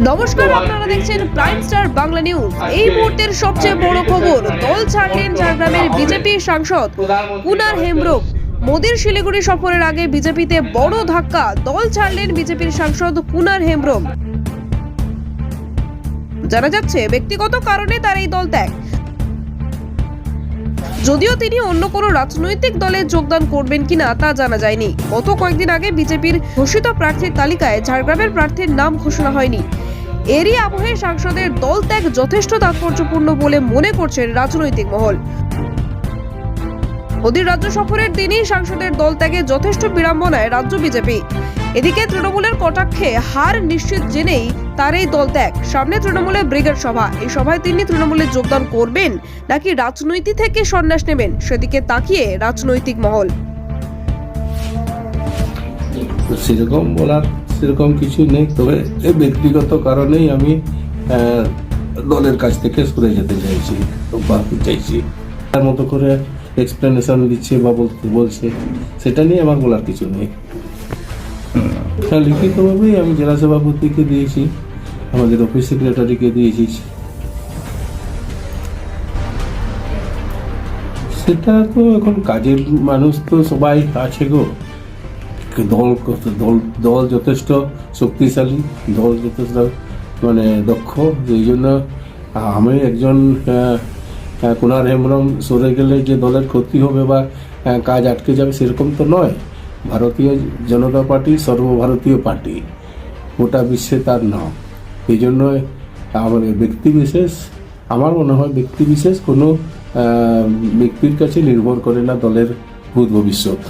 নমস্কার, আপনারা দেখছেন প্রাইম স্টার বাংলা নিউজ এই মুহূর্তের সবচেয়ে বড় খবর, দল ছাড়লেন ঝাড়গ্রামের বিজেপি সাংসদ কুনার হেমব্রম। মোদীর শিলিগুড়ি সফরের আগে বিজেপিতে বড় ধাক্কা, দল ছাড়লেন বিজেপির সাংসদ কুনার হেমব্রম। জানা যাচ্ছে, ব্যক্তিগত কারণে তার এই দল ত্যাগ। যদিও তিনি অন্য কোনো রাজনৈতিক দলে যোগদান করবেন কিনা তা জানা যায়নি। গত কয়েকদিন আগে বিজেপির ঘোষিত প্রার্থীর তালিকায় ঝাড়গ্রামের প্রার্থীর নাম ঘোষণা হয়নি। এরই আবহে সাংসদের দল ত্যাগ যথেষ্ট তাৎপর্যপূর্ণ বলে মনে করছেন রাজনৈতিক মহল। মোদীর রাজ্য সফরের দিনই সাংসদের দল ত্যাগে যথেষ্ট বিড়ম্বনায় রাজ্য বিজেপি। এদিকে তৃণমূলের কটাক্ষে হার নিশ্চিত জেনেই তার এই দল ত্যাগ। সামনে তৃণমূলের ব্রিগেড সভা। এই সভায় তিনি তৃণমূলে যোগদান করবেন নাকি রাজনীতি থেকে সন্ন্যাস নেবেন? সেদিকে তাকিয়ে রাজনৈতিক মহল। তো সেরকম বলার সেরকম কিছু নেই। তবে এই ব্যক্তিগত কারণেই আমি দলের কাছ থেকে সরে যেতে চাইছি বা চাইছি। তার মতো করে এক্সপ্লেনেশন দিচ্ছে বা বলছে, সেটা নিয়ে আমার বলার কিছু নেই। হ্যাঁ লিখিতভাবেই আমি জেলা সভাপতিকে দিয়েছি, আমাদের অফিস সেক্রেটারিকে দিয়েছি। সেটা তো এখন কাজের মানুষ তো সবাই আছে গো। দল দল দল যথেষ্ট শক্তিশালী, দল যথেষ্ট মানে দক্ষ এই জন্য আমি একজন কুনার হেমব্রম সরে গেলে যে দলের ক্ষতি হবে বা কাজ আটকে যাবে সেরকম তো নয়। ভারতীয় জনতা পার্টি সর্বভারতীয় পার্টি, গোটা বিশ্বে তার নাম। এই জন্য আমার ব্যক্তি বিশেষ, আমার মনে হয় ব্যক্তি বিশেষ কোনো ব্যক্তির কাছে নির্ভর করে না দলের ভূত ভবিষ্যৎ।